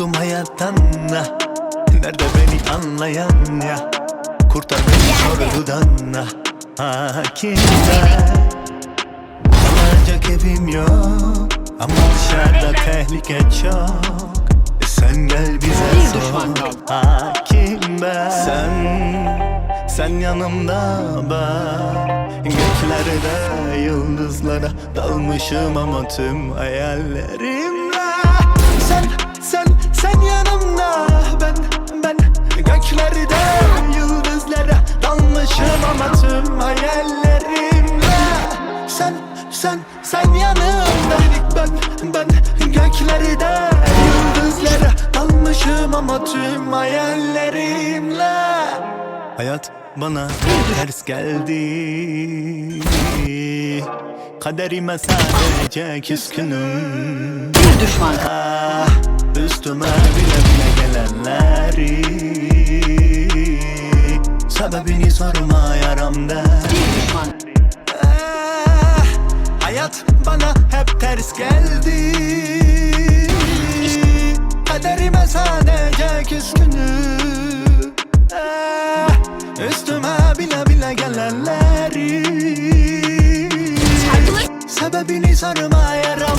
Soğudum hayattan ah. Nerede beni anlayan ya? Kurtar beni sorgudan ah. Hakimde Kalacak evim yok. Ama dışarıda tehlike çok. E Sen gel bize sor. Hakim ben Sen Sen yanımda ben Göklerde yıldızlara Dalmışım ama tüm hayallerimle Sen Sen Sen yanımda. Ben Ben Göklerde yıldızlara Dalmışım ama tüm hayallerimle. Hayat bana ters geldi. Kaderime sadece küskünüm. Bir düşman. Ah, Üstüme bile bile gelenleri Sebebini sorma yaramda Hayat bana hep ters geldi. Kaderime sadece küskünüm Ah, Üstüme bile bile gelenleri. Sebebini sorma yaramları